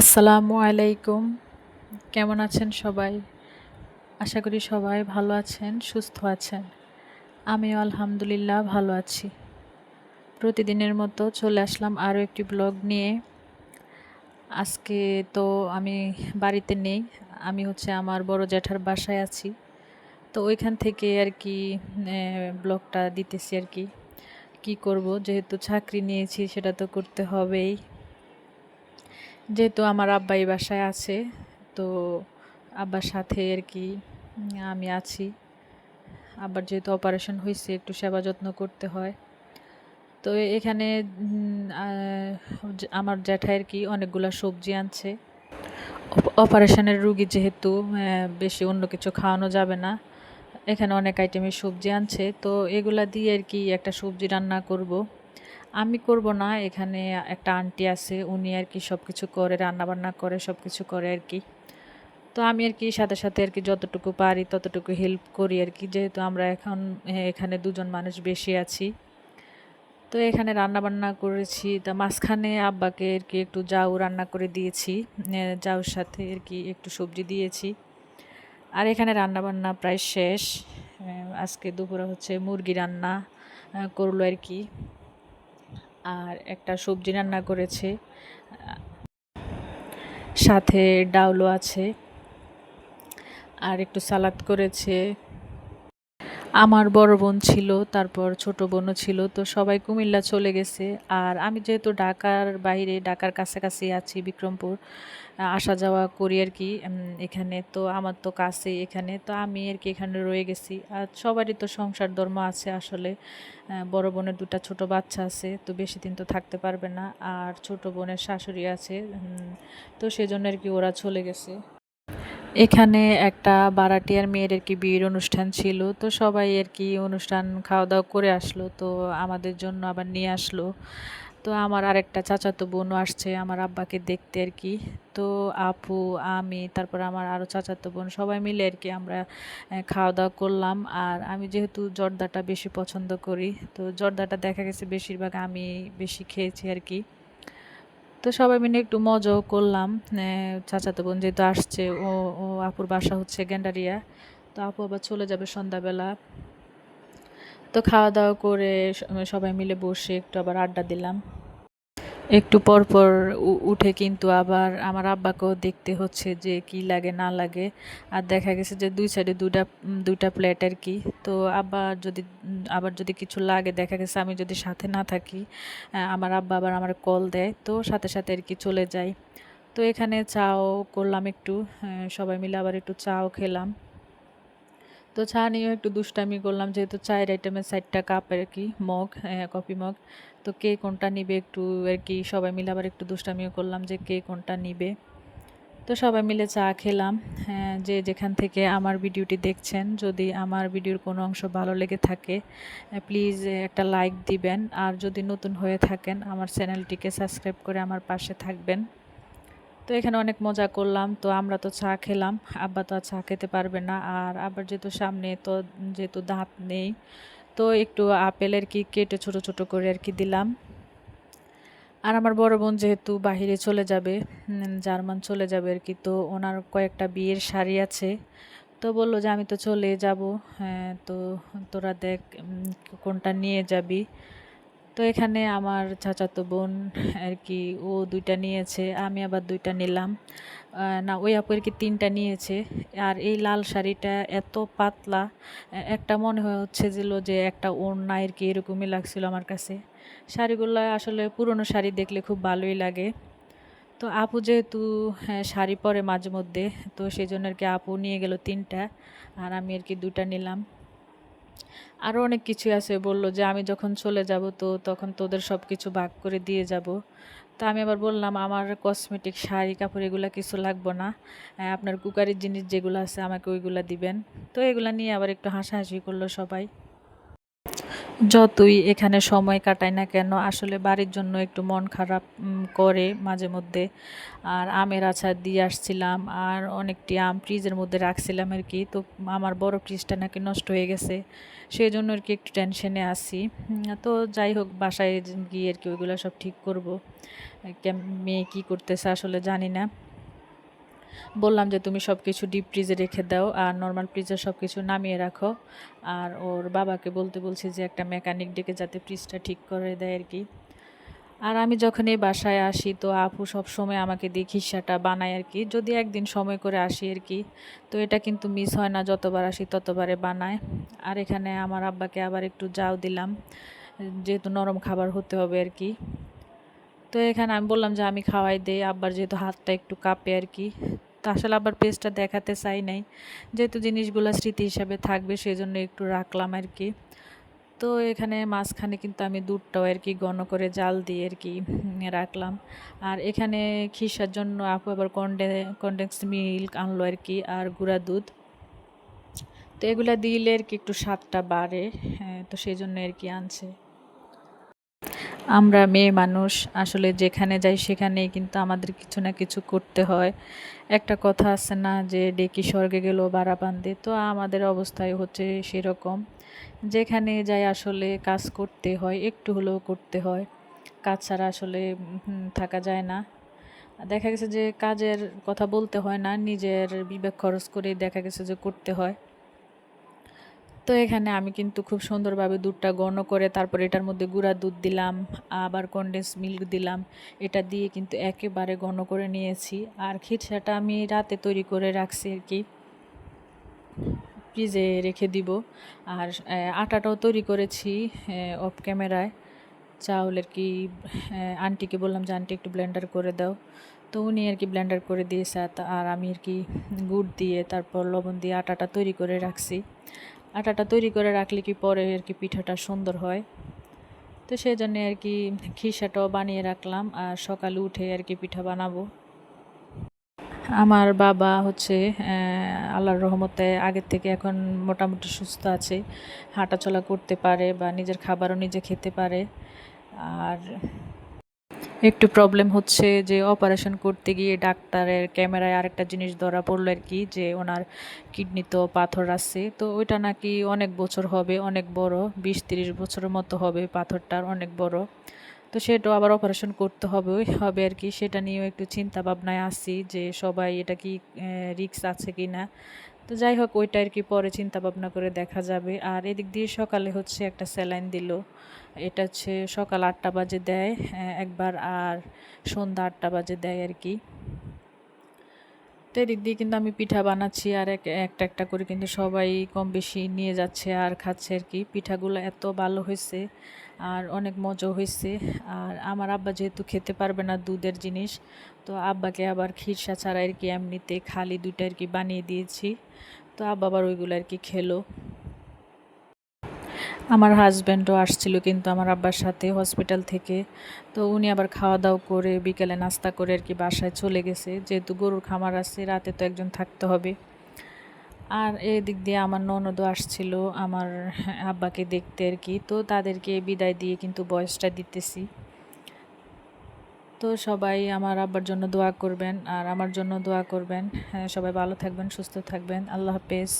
আসসালামু আলাইকুম। কেমন আছেন সবাই? আশা করি সবাই ভালো আছেন, সুস্থ আছেন। আমিও আলহামদুলিল্লাহ ভালো আছি। প্রতিদিনের মতো চলে আসলাম আরও একটি ব্লগ নিয়ে। আজকে তো আমি বাড়িতে নেই, আমি হচ্ছে আমার বড় জ্যাঠার বাসায় আছি। তো ওইখান থেকে আর কি ব্লগটা দিতেছি আর কি। কি করব? যেহেতু চাকরি নিয়েছি, সেটা তো করতে হবেই। যেহেতু আমার আব্বাই বাসায় আছে, তো আব্বার সাথে আর কি আমি আছি। আব্বার যেহেতু অপারেশন হয়েছে একটু সেবা যত্ন করতে হয়। তো এখানে আমার জ্যাঠাই আর কি অনেকগুলো সবজি আনছে। অপারেশনের রুগী যেহেতু বেশি অন্য কিছু খাওয়ানো যাবে না। এখানে অনেক আইটেমের সবজি আনছে, তো এগুলা দিয়ে আর কি একটা সবজি রান্না করব। আমি করব না, এখানে একটা আন্টি আছে, উনি আর কি সব কিছু করে, রান্নাবান্না করে সব কিছু করে আর কি। তো আমি আর কি সাথে সাথে আর কি যতটুকু পারি, ততটুকু হেল্প করি আর কি। যেহেতু আমরা এখন এখানে দুজন মানুষ বেশি আছি। তো এখানে রান্না বান্না করেছি, তা মাঝখানে আব্বাকে আর কি একটু জাউ রান্না করে দিয়েছি জাউর সাথে আর কি একটু সবজি দিয়েছি। আর এখানে রান্না বান্না প্রায় শেষ আজকে দুপুরে হচ্ছে মুরগি রান্না করল আর কি। আর একটা সবজি রান্না করেছে। সাথে ডাউলও আছে। আর একটু সালাদ করেছে। আমার বড় বোন ছিল, তারপর ছোট বোনও ছিল, তো সবাই কুমিল্লা চলে গেছে। আর আমি যেহেতু ঢাকার বাইরে, ঢাকার কাছাকাছি আছি বিক্রমপুর, আসা যাওয়া করি আর কি এখানে। তো আমার তো কাছেই এখানে, তো আমি আর কি এখানে রয়ে গেছি। আর সবারই তো সংসার ধর্ম আছে আসলে। বড় বোনের দুটা ছোট বাচ্চা আছে, তো বেশি দিন তো থাকতে পারবে না। আর ছোট বোনের শাশুড়ি আছে তো সেজন্য আর কি ওরা চলে গেছে। এখানে একটা বারাটিয়ার মেয়ের আর কি বিয়ের অনুষ্ঠান ছিল, তো সবাই আর কি অনুষ্ঠান খাওয়া দাওয়া করে আসলো, তো আমাদের জন্য আবার নিয়ে আসলো। তো আমার আরেকটা চাচাতো বোনও আসছে, আমার আব্বাকে দেখতে আর কি। তো আপু, আমি, তারপর আমার আরও চাচাতো বোন, সবাই মিলে আর কি আমরা খাওয়া দাওয়া করলাম। আর আমি যেহেতু জর্দাটা বেশি পছন্দ করি, তো জর্দাটা দেখা গেছে বেশিরভাগ আমি বেশি খেয়েছি আর কি। তো সবাই মিলে একটু মজাও করলাম। চাচাতো বোন যেহেতু আসছে, ও ও আপুর বাসা হচ্ছে গ্যান্ডারিয়া। তো আপু আবার চলে যাবে সন্ধ্যাবেলা। তো খাওয়া দাওয়া করে সবাই মিলে বসে একটু আবার আড্ডা দিলাম। একটু পর পর উঠে কিন্তু আবার আমার আব্বাকেও দেখতে হচ্ছে যে কি লাগে, না লাগে। আর দেখা গেছে যে দুই সাইডে দুটা দুইটা প্লেট আর কি। তো আবার যদি আবার যদি কিছু লাগে, দেখা গেছে আমি যদি সাথে না থাকি আমার আব্বা আবার আমার কল দেয়, তো সাথে সাথে আর কি চলে যায় তো এখানে চাও করলাম একটু সবাই মিলে আবার একটু চাও খেলাম। তো চা নিয়েও একটু দুষ্টামি করলাম, যেহেতু চায়ের আইটেমের সাইডটা কাপ আর কি, মগ কফি মগ। তো কে কোনটা নিবে একটু আর কি সবাই মিলে আবার একটু দুষ্টামিও করলাম যে কে কোনটা নিবে। তো সবাই মিলে চা খেলাম। হ্যাঁ, যে যেখান থেকে আমার ভিডিওটি দেখছেন যদি আমার ভিডিওর কোনো অংশ ভালো লেগে থাকে প্লিজ একটা লাইক দিবেন। আর যদি নতুন হয়ে থাকেন আমার চ্যানেলটিকে সাবস্ক্রাইব করে আমার পাশে থাকবেন। তো এখানে অনেক মজা করলাম। তো আমরা তো চা খেলাম আব্বা তো আর চা খেতে পারবে না। আর আবার যেহেতু সামনে তো যেহেতু দাঁত নেই তো একটু আপেলের কি কেটে ছোট ছোট করে আর কি দিলাম। আর আমার বড় বোন যেহেতু বাহিরে চলে যাবে জার্মান চলে যাবে আর কি, তো ওনার কয়েকটা বিয়ের শাড়ি আছে। তো বলল যে আমি তো চলে যাব হ্যাঁ তো তোরা দেখ কোনটা নিয়ে যাবি। তো এখানে আমার চাচাতো বোন আর কি ও দুইটা নিয়েছে আমি আবার দুইটা নিলাম। না ওই আপু আর কি তিনটা নিয়েছে। আর এই লাল শাড়িটা এত পাতলা একটা মনে হচ্ছে যে একটা ওড়না আর কি এরকমই লাগছিল আমার কাছে। শাড়িগুলো আসলে পুরনো শাড়ি দেখলে খুব ভালোই লাগে। তো আপু যেহেতু হ্যাঁ, শাড়ি পরে মাঝে মধ্যে তো সেই জন্য আর কি আপু নিয়ে গেল তিনটা আর আমি আর কি দুটা নিলাম। আরও অনেক কিছু আছে বলল যে, আমি যখন চলে যাব তো তখন তোদের সব কিছু ভাগ করে দিয়ে যাব। তা আমি আবার বললাম, আমার কসমেটিক শাড়ি, কাপড় এগুলো কিছু লাগবো না। আপনার কুকারের জিনিস যেগুলো আছে আমাকে ওইগুলো দিবেন। তো এগুলো নিয়ে আবার একটু হাসাহাসি করল সবাই। যতই এখানে সময় কাটাই না কেন, আসলে বাড়ির জন্য একটু মন খারাপ করে মাঝে মধ্যে। আর আমের আচার দিয়ে আসছিলাম, আর অনেকটি আম ফ্রিজের মধ্যে রাখছিলাম আর কি। তো আমার বড় ফ্রিজটা নাকি নষ্ট হয়ে গেছে সেই জন্য আর কি একটু টেনশনে আছি। তো যাই হোক, বাসায় গিয়ে আর কি ওইগুলো সব ঠিক করব। মেয়ে কী করতেছে আসলে জানি না। বললাম যে তুমি সব কিছু ডিপ ফ্রিজে রেখে দাও আর নর্মাল ফ্রিজে সব কিছু নামিয়ে রাখো। আর ওর বাবাকে বলতে বলছি যে একটা মেকানিক ডেকে যাতে ফ্রিজটা ঠিক করে দেয় আর কি আর আমি যখন এই বাসায় আসি তো আপু সব সময় আমাকে দিয়ে খিসাটা বানায় আর কি যদি একদিন সময় করে আসি আর কি তো এটা কিন্তু মিস হয় না, যতবার আসি ততবারে বানায়। আর এখানে আমার আব্বাকে আবার একটু যাও দিলাম, যেহেতু নরম খাবার হতে হবে আর কি তো এখানে আমি বললাম যে আমি খাওয়াই দেই, আব্বার যেহেতু হাতটা একটু কাঁপে আর কি। তো আসলে আবার পেস্টটা দেখাতে চাই নাই। যেহেতু জিনিসগুলো স্মৃতি হিসাবে থাকবে সেই জন্য একটু রাখলাম আর কি। তো এখানে মাঝখানে কিন্তু আমি দুধটাও আর কি ঘন করে জাল দিয়ে আর কি রাখলাম। আর এখানে খিসার জন্য আপু আবার কন্ডে, কন্ডেন্স মিল্ক আনলো আর কি, আর গুঁড়া দুধ। তো এগুলা দিলে আর কি একটু স্বাদটা বাড়ে হ্যাঁ তো সেই জন্য আর কি আনছে। আমরা মেয়ে মানুষ, আসলে যেখানে যাই সেখানেই কিন্তু আমাদের কিছু না কিছু করতে হয়। একটা কথা আছে না যে, ডেকি স্বর্গে গেল বাড়া বান্ধে তো আমাদের অবস্থায় হচ্ছে সেরকম। যেখানে যাই আসলে কাজ করতে হয়, একটু হলেও করতে হয়। কাজ ছাড়া আসলে থাকা যায় না। দেখা গেছে যে, কাজের কথা বলতে হয় না, নিজের বিবেক খরচ করে দেখা গেছে যে, করতে হয়। তো এখানে আমি কিন্তু খুব সুন্দরভাবে দুধটা ঘন করে তারপর এটার মধ্যে গুঁড়া দুধ দিলাম, আবার কনডেন্স মিল্ক দিলাম। এটা দিয়ে কিন্তু একেবারে ঘন করে নিয়েছি। আর খিরসাটা আমি রাতে তৈরি করে রাখছি আর কি। ফ্রিজে রেখে দিব। আর আটাটাও তৈরি করেছি অফ ক্যামেরায় চাউলের কি আন্টিকে বললাম যে, আন্টি একটু ব্লেন্ডার করে দাও। তো উনি আর কি ব্লেন্ডার করে দিয়েছে। আর আমি আর কি গুড় দিয়ে তারপর লবণ দিয়ে আটাটা তৈরি করে রাখছি। আটাটা তৈরি করে রাখলে কি পরে আর কি পিঠাটা সুন্দর হয়। তো সেই জন্য আর কি খিসাটাও বানিয়ে রাখলাম আর সকালে উঠে আর কি পিঠা বানাবো। আমার বাবা হচ্ছে আল্লাহর রহমতে আগের থেকে এখন মোটামুটি সুস্থ আছে, হাঁটাচলা করতে পারে বা নিজের খাবারও নিজে খেতে পারে। আর একটু প্রবলেম হচ্ছে যে অপারেশন করতে গিয়ে ডাক্তারের ক্যামেরায় আরেকটা জিনিস ধরা পড়ল আর কি, যে ওনার কিডনিতেও পাথর আছে। তো ওইটা নাকি অনেক বছর হবে, অনেক বড় বিশ তিরিশ বছরের মতো হবে পাথরটার অনেক বড়। তো সেটাও আবার অপারেশন করতে হবে হবে আর কি। সেটা নিয়েও একটু চিন্তা ভাবনায় আছি যে সবাই এটা কি রিক্স আছে কি না তো যাই হোক, ওইটা আর কি পরে চিন্তা ভাবনা করে দেখা যাবে। আর এদিক দিয়ে সকালে হচ্ছে একটা স্যালাইন দিল। এটা হচ্ছে সকাল আটটা বাজে দেয় একবার, আর সন্ধ্যা আটটা বাজে দেয় আর কি। তো এদিক দিয়ে কিন্তু আমি পিঠা বানাচ্ছি আর এক, একটা একটা করে কিন্তু সবাই কম বেশি নিয়ে যাচ্ছে আর খাচ্ছে আর কি। পিঠাগুলো এত ভালো হয়েছে আর অনেক মজা হয়েছে। আর আমার আব্বা যেহেতু খেতে পারবে না দুধের জিনিস, তো আব্বাকে আবার খিরসা ছাড়া আর কি এমনিতে খালি দুইটা আর কি বানিয়ে দিয়েছি। তো আব্বা আবার ওইগুলো আর কি খেলো। আমার হাজব্যান্ডও আসছিল কিন্তু আমার আব্বার সাথে হসপিটাল থেকে। তো উনি আবার খাওয়া দাওয়া করে বিকেলে নাস্তা করে আর কি বাসায় চলে গেছে। যেহেতু গরুর খামার আছে, রাতে তো একজন থাকতে হবে। আর এদিক দিয়ে আমার ননদও আসছিল, আমার আব্বাকে দেখতে আর কি। তো তাদেরকে বিদায় দিয়ে কিন্তু বয়সটা দিতেছি। তো সবাই আমার আব্বার জন্য দোয়া করবেন, আর আমার জন্য দোয়া করবেন। হ্যাঁ সবাই ভালো থাকবেন, সুস্থ থাকবেন। আল্লাহ হাফেজ।